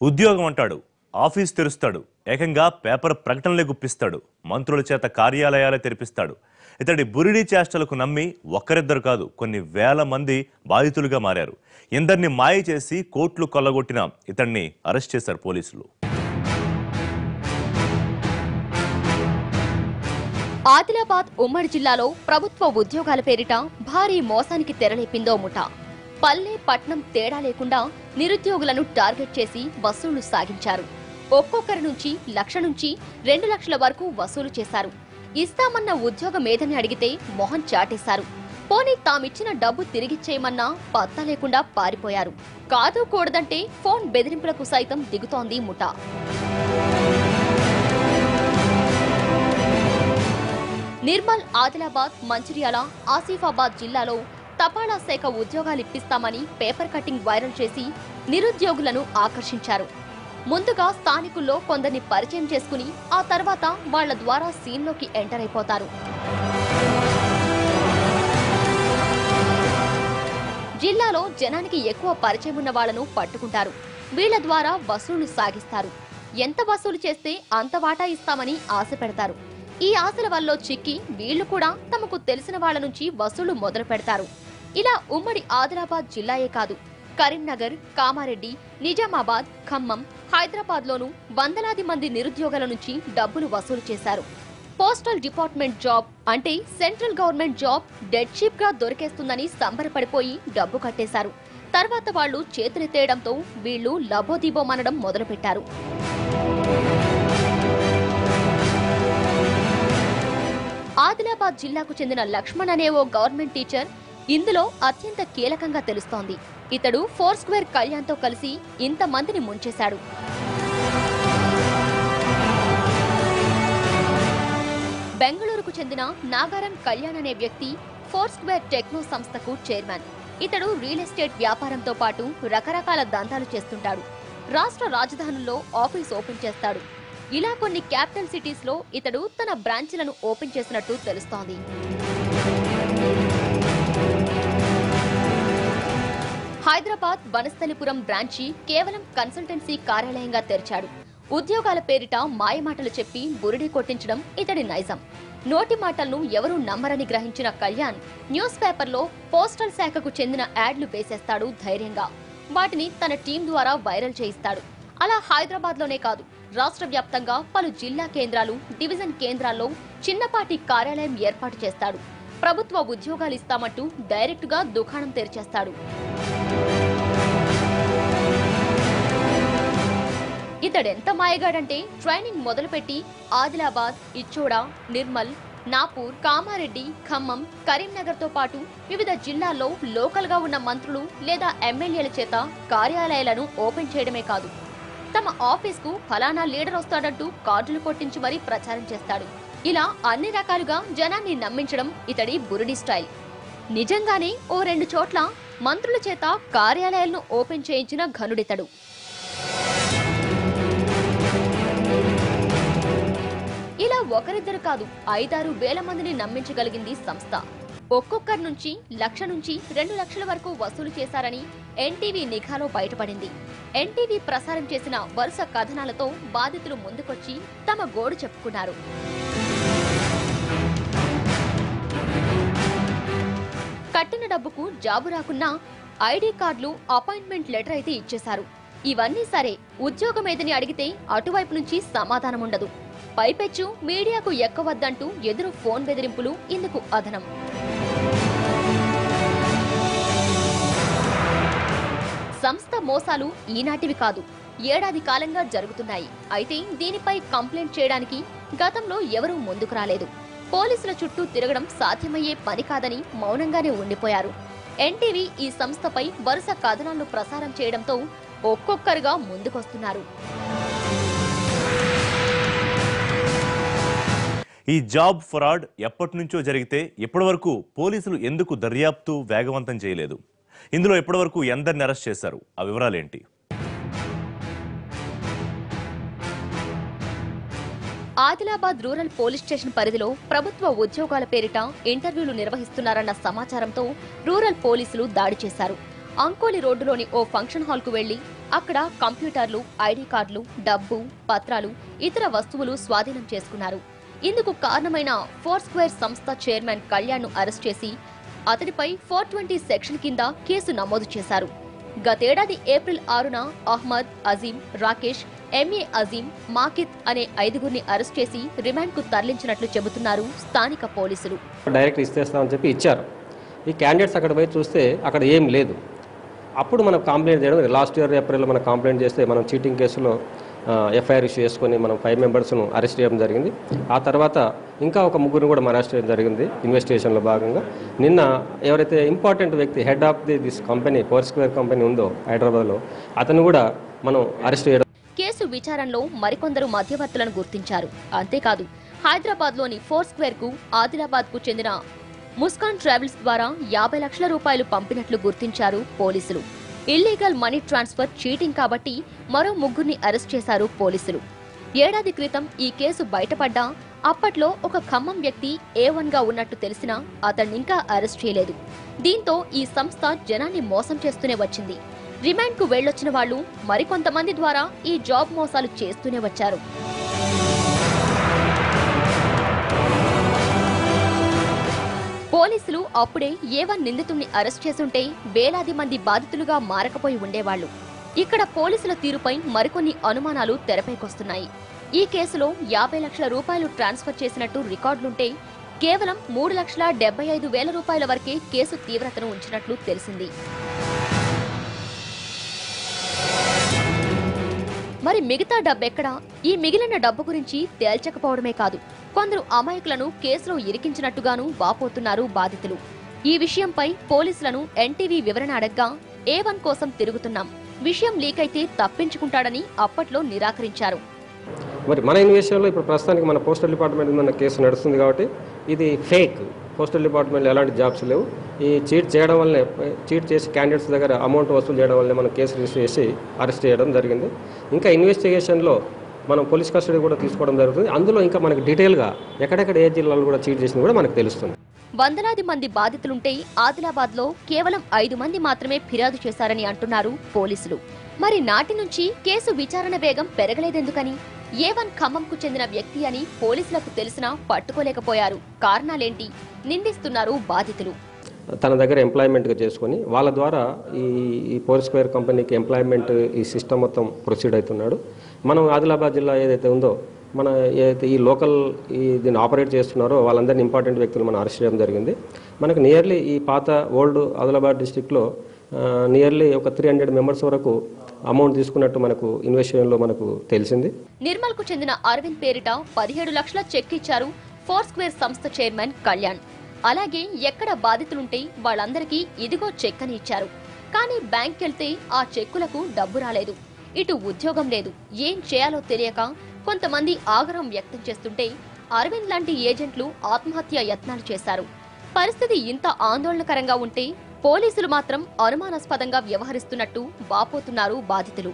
ఉద్యోగం అంటాడు ఆఫీస్ తెరుస్తాడు ఏకంగా పేపర్ ప్రకటనలే గుప్పిస్తాడు మంత్రుల చేత కార్యాలయాలే తెరిపిస్తాడు. ఇతడి బురిడి చేష్టలకు నమ్మి ఒక్కరిద్దరు కాదు కొన్ని వేల మంది బాధితులుగా మారారు. ఇందరిని మాయ చేసి కోట్లు కొల్లగొట్టిన ఇతన్ని అరెస్ట్ చేశారు పోలీసులు. ఆదిలాబాద్ ఉమ్మడి జిల్లాలో ప్రభుత్వ ఉద్యోగాల పేరిట భారీ మోసానికి తెరలేపిందో ముఠా. పల్లె పట్నం తేడా లేకుండా నిరుద్యోగులను టార్గెట్ చేసి వసూళ్ళు సాగించారు. ఒక్కొక్కరి నుంచి లక్ష నుంచి రెండు లక్షల వరకు వసూలు చేశారు. ఇస్తామన్న ఉద్యోగం ఏదని అడిగితే మొహం చాటేశారు. పోనీ తామిచ్చిన డబ్బు తిరిగిచ్చేయమన్నా పత్తా లేకుండా పారిపోయారు. కాదు కూడదంటే ఫోన్ బెదిరింపులకు సైతం దిగుతోంది ముఠా. నిర్మల్ ఆదిలాబాద్ మంచిర్యాల ఆసిఫాబాద్ జిల్లాలో తపాలా శాఖ ఉద్యోగాలు ఇప్పిస్తామని పేపర్ కటింగ్ వైరల్ చేసి నిరుద్యోగులను ఆకర్షించారు. ముందుగా స్థానికుల్లో కొందరిని పరిచయం చేసుకుని ఆ తర్వాత వాళ్ళ ద్వారా సీన్లోకి ఎంటర్ అయిపోతారు. జిల్లాలో జనానికి ఎక్కువ పరిచయం ఉన్న వాళ్ళను పట్టుకుంటారు. వీళ్ళ ద్వారా వసూళ్ళు సాగిస్తారు. ఎంత వసూలు చేస్తే అంత వాటా ఇస్తామని ఆశ పెడతారు ఈ ఆశల వల్ల చిక్కి వీళ్ళు కూడా తమకు తెలిసిన వాళ్ళ నుంచి వసూలు మొదలు పెడతారు ఇలా ఉమ్మడి ఆదిలాబాద్ జిల్లాయే కాదు. కరీంనగర్ కామారెడ్డి నిజామాబాద్ ఖమ్మం హైదరాబాద్లోనూ వందలాది మంది నిరుద్యోగుల నుంచి డబ్బులు వసూలు చేశారు. పోస్టల్ డిపార్ట్మెంట్ జాబ్ అంటే సెంట్రల్ గవర్నమెంట్ జాబ్ డెడ్ షీప్గా దొరికేస్తుందని సంబరపడిపోయి డబ్బు కట్టేశారు. తర్వాత వాళ్ళు చేతులెత్తేయడంతో వీళ్ళు లబోదీబోమనడం మొదలుపెట్టారు. ఆదిలాబాద్ జిల్లాకు చెందిన లక్ష్మణ్ అనే ఓ గవర్నమెంట్ టీచర్ ఇందులో అత్యంత కీలకంగా తెలుస్తోంది. ఇతడు ఫోర్ స్క్వేర్ కళ్యాణ్తో కలిసి ఇంతమందిని ముంచేశాడు. బెంగళూరుకు చెందిన నాగారం కళ్యాణ్ అనే వ్యక్తి ఫోర్ స్క్వేర్ టెక్నో సంస్థకు చైర్మన్. ఇతడు రియల్ ఎస్టేట్ వ్యాపారంతో పాటు రకరకాల దందాలు చేస్తుంటాడు. రాష్ట్ర రాజధానుల్లో ఆఫీస్ ఓపెన్ చేస్తాడు. ఇలా కొన్ని క్యాపిటల్ సిటీస్లో ఇతడు తన బ్రాంచ్లను ఓపెన్ చేసినట్టు తెలుస్తోంది. హైదరాబాద్ వనస్థలిపురం బ్రాంచి కేవలం కన్సల్టెన్సీ కార్యాలయంగా తెరిచాడు. ఉద్యోగాల పేరిట మాయమాటలు చెప్పి బురిడి కొట్టించడం ఇతడి నైజం. నోటి మాటలను ఎవరూ నమ్మరని గ్రహించిన కళ్యాణ్ న్యూస్ పేపర్లో పోస్టల్ శాఖకు చెందిన యాడ్లు వేసేస్తాడు ధైర్యంగా. వాటిని తన టీం ద్వారా వైరల్ చేయిస్తాడు. అలా హైదరాబాద్లోనే కాదు రాష్ట్ర వ్యాప్తంగా పలు జిల్లా కేంద్రాలు డివిజన్ కేంద్రాల్లో చిన్నపాటి కార్యాలయం ఏర్పాటు చేస్తాడు. ప్రభుత్వ ఉద్యోగాలు ఇస్తామంటూ డైరెక్టుగా దుకాణం తెరిచేస్తాడు. ఇతడెంత మాయగాడంటే ట్రైనింగ్ మొదలుపెట్టి ఆదిలాబాద్ ఇచ్చోడ నిర్మల్ నాపూర్ కామారెడ్డి ఖమ్మం కరీంనగర్తో పాటు వివిధ జిల్లాల్లో లోకల్గా ఉన్న మంత్రులు లేదా ఎమ్మెల్యేల చేత కార్యాలయాలను ఓపెన్ చేయడమే కాదు. తమ ఆఫీస్కు ఫలానా లీడర్ వస్తాడంటూ కార్డులు కొట్టించి మరీ ప్రచారం చేస్తాడు. ఇలా అన్ని రకాలుగా జనాన్ని నమ్మించడం ఇతడి బురుడి స్టైల్. నిజంగానే ఓ రెండు చోట్ల మంత్రుల చేత కార్యాలయాలను ఓపెన్ చేయించిన ఘనుడితడు. ఇలా ఒకరిద్దరు కాదు ఐదారు వేల మందిని నమ్మించగలిగింది సంస్థ. ఒక్కొక్కరి నుంచి లక్ష నుంచి రెండు లక్షల వరకు వసూలు చేశారని ఎన్టీవీ నిఘాలో బయటపడింది. ఎన్టీవీ ప్రసారం చేసిన వరుస కథనాలతో బాధితులు ముందుకొచ్చి తమ గోడు చెప్పుకున్నారు. కట్టిన డబ్బుకు జాబు రాకున్నా ఐడి కార్డులు అపాయింట్మెంట్ లెటర్ అయితే ఇచ్చేశారు. ఇవన్నీ సరే ఉద్యోగం ఏదని అడిగితే అటువైపు నుంచి సమాధానం ఉండదు పైపెచ్చు మీడియాకు ఎక్కవద్దంటూ ఎదురు ఫోన్ బెదిరింపులు ఇందుకు అదనం. సంస్థ మోసాలు ఈనాటివి కాదు ఏడాది కాలంగా జరుగుతున్నాయి. అయితే దీనిపై కంప్లైంట్ చేయడానికి గతంలో ఎవరూ ముందుకు రాలేదు. పోలీసుల చుట్టూ తిరగడం సాధ్యమయ్యే పని కాదని మౌనంగానే ఉండిపోయారు. ఎన్టీవీ ఈ సంస్థపై వరుస కథనాలను ప్రసారం చేయడంతో ఒక్కొక్కరుగా ముందుకొస్తున్నారు. ఈ జాబ్ ఫ్రాడ్ ఎప్పటి నుంచో జరిగితే ఇప్పటివరకు పోలీసులు ఎందుకు దర్యాప్తు వేగవంతం చేయలేదు? ఇందులో ఇప్పటివరకు ఎందరిని అరెస్ట్ చేశారు? ఆ వివరాలేంటి? ఆదిలాబాద్ రూరల్ పోలీస్ స్టేషన్ పరిధిలో ప్రభుత్వ ఉద్యోగాల పేరిట ఇంటర్వ్యూలు నిర్వహిస్తున్నారన్న సమాచారంతో రూరల్ పోలీసులు దాడి చేశారు. అంకోలి రోడ్డులోని ఓ ఫంక్షన్ హాల్కు వెళ్ళి అక్కడ కంప్యూటర్లు ఐడి కార్డులు డబ్బు పత్రాలు ఇతర వస్తువులు స్వాధీనం చేసుకున్నారు. ఇందుకు కారణమైన ఫోర్ స్క్వేర్ సంస్థ చైర్మన్ కళ్యాణ్ను అరెస్ట్ చేసి అతడిపై ఫోర్ ట్వంటీ సెక్షన్ కింద కేసు నమోదు చేశారు. గతేడాది ఏప్రిల్ ఆరున అహ్మద్ అజీం రాకేష్ ఎంఏ అజీం మాకిత్ అనే ఐదుగురిని అరెస్ట్ చేసి రిమాండ్కు తరలించినట్లు చెబుతున్నారు స్థానిక పోలీసులు. డైరెక్ట్ ఇస్తేస్తామని చెప్పి ఇచ్చారు. ఈ క్యాండిడేట్స్ అక్కడ పోయి చూస్తే అక్కడ ఏం లేదు. అప్పుడు మనం కంప్లైంట్ చేయడం లాస్ట్ ఇయర్ ఏప్రిల్లో మనం కంప్లైంట్ చేస్తే మనం చీటింగ్ కేసులో ఎఫ్ఐఆర్ ఇష్యూ చేసుకొని మనం ఫైవ్ మెంబర్స్ను అరెస్ట్ చేయడం జరిగింది. ఆ తర్వాత ఇంకా ఒక ముగ్గురిని కూడా మనం అరెస్ట్ చేయడం జరిగింది. ఇన్వెస్టిగేషన్లో భాగంగా. నిన్న ఎవరైతే ఇంపార్టెంట్ వ్యక్తి head of the this company four square company ఉందో హైదరాబాద్లో అతను కూడా మనం అరెస్ట్ చేయడం కేసు విచారణలో మరికొందరు మధ్యవర్తులను గుర్తించారు. అంతేకాదు హైదరాబాద్లోని ఫోర్ స్క్వేర్కు ఆదిలాబాద్కు చెందిన ముస్కాన్ ట్రావెల్స్ ద్వారా యాభై లక్షల రూపాయలు పంపినట్లు గుర్తించారు పోలీసులు. ఇల్లీగల్ మనీ ట్రాన్స్ఫర్ చీటింగ్ కాబట్టి మరో ముగ్గురిని అరెస్ట్ చేశారు పోలీసులు. ఏడాది క్రితం ఈ కేసు బయటపడ్డా అప్పట్లో ఒక ఖమ్మం వ్యక్తి ఏ వన్గా ఉన్నట్టు తెలిసినా అతన్నింకా అరెస్ట్ చేయలేదు. దీంతో ఈ సంస్థ జనాన్ని మోసం చేస్తూనే వచ్చింది. రిమాండ్కు వెళ్ళొచ్చిన వాళ్ళు మరికొంతమంది ద్వారా ఈ జాబ్ మోసాలు చేస్తూనే వచ్చారు. పోలీసులు అప్పుడే ఏవన్ నిందితుణ్ణి అరెస్ట్ చేసుంటే వేలాది మంది బాధితులుగా మారకపోయి ఉండేవాళ్ళు ఇక్కడ పోలీసుల తీరుపై మరికొన్ని అనుమానాలు తెరపైకొస్తున్నాయి. ఈ కేసులో యాభై లక్షల రూపాయలు ట్రాన్స్ఫర్ చేసినట్టు రికార్డులుంటే కేవలం మూడు లక్షల డెబ్బై ఐదు వేల రూపాయల వరకే కేసు తీవ్రతను ఉంచినట్లు తెలిసింది. మరి మిగతా డబ్బెక్కడా ఈ మిగిలిన డబ్బు గురించి తేల్చకపోవడమే కాదు. కొందరు అమాయకులను కేసులో ఇరికించినట్టుగాను వాపోతున్నారు బాధితులు. ఈ విషయంపై పోలీసులను ఎన్టీవీ వివరణ అడగ్గా ఏ వన్ కోసం తిరుగుతున్నాం. విషయం లీక్ అయితే తప్పించుకుంటాడని అప్పట్లో నిరాకరించారు. మరి మన ఇన్వెస్టిగేషన్లో ఇప్పుడు ప్రస్తుతానికి మన పోస్టల్ డిపార్ట్మెంట్ మీద కేసు నడుస్తుంది కాబట్టి ఇది ఫేక్. పోస్టల్ డిపార్ట్మెంట్లో ఎలాంటి జాబ్స్ లేవు. ఈ చీట్ చేయడం వల్లనే చీట్ చేసి క్యాండిడేట్స్ దగ్గర అమౌంట్ వసూలు చేయడం వల్లనే మనం కేసు రిజిస్టర్ చేసి అరెస్ట్ చేయడం జరిగింది. ఇంకా ఇన్వెస్టిగేషన్లో మనం పోలీస్ కస్టడీ కూడా తీసుకోవడం జరుగుతుంది. అందులో ఇంకా మనకి డీటెయిల్గా ఎక్కడెక్కడ ఏ జిల్లాలో కూడా చీట్ చేసింది కూడా మనకు తెలుస్తుంది. వందలాది మంది బాధితులుంటే ఆదిలాబాద్లో కేవలం ఐదు మంది మాత్రమే ఫిర్యాదు చేశారని అంటున్నారు పోలీసులు. మరి నాటి నుంచి కేసు విచారణ వేగం పెరగలేదెందుకని? ఏ వన్ ఖమ్మంకు చెందిన వ్యక్తి అని పోలీసులకు తెలిసినా పట్టుకోలేకపోయారు. కారణాలేంటి? నిందిస్తున్నారు బాధితులు. తన దగ్గర ఎంప్లాయ్మెంట్గా చేసుకొని వాళ్ళ ద్వారా ఈ ఈ ఫోర్ స్క్వేర్ కంపెనీకి ఎంప్లాయ్మెంట్ ఈ సిస్టమ్ మొత్తం ప్రొసీడ్ అవుతున్నాడు. మనం ఆదిలాబాద్ జిల్లా ఏదైతే ఉందో మన ఏదైతే ఈ లోకల్ ఈ దీన్ని ఆపరేట్ చేస్తున్నారో వాళ్ళందరినీ ఇంపార్టెంట్ వ్యక్తులు మనం అరెస్ట్ చేయడం జరిగింది. మనకు నియర్లీ ఈ పాత ఓల్డ్ ఆదిలాబాద్ డిస్టిక్లో నియర్లీ ఒక త్రీ హండ్రెడ్ మెంబర్స్ వరకు అమౌంట్ తీసుకున్నట్టు మనకు ఇన్వెస్టిగేషన్లో మనకు తెలిసింది. నిర్మల్కు చెందిన అరవింద్ పేరిట పదిహేడు లక్షల చెక్ ఇచ్చారు ఫోర్ స్క్వేర్ సంస్థ చైర్మన్ కళ్యాణ్. అలాగే ఎక్కడ బాధితులుంటే వాళ్ళందరికీ ఇదిగో చెక్ అని ఇచ్చారు. కానీ బ్యాంక్ వెళ్తే ఆ చెక్కులకు డబ్బు రాలేదు. ఇటు ఉద్యోగం లేదు. ఏం చేయాలో తెలియక కొంతమంది ఆగ్రహం వ్యక్తం చేస్తుంటే అరవింద్ లాంటి ఏజెంట్లు ఆత్మహత్య యత్నాలు చేశారు. పరిస్థితి ఇంత ఆందోళనకరంగా ఉంటే పోలీసులు మాత్రం అనుమానాస్పదంగా వ్యవహరిస్తున్నట్టు వాపోతున్నారు బాధితులు.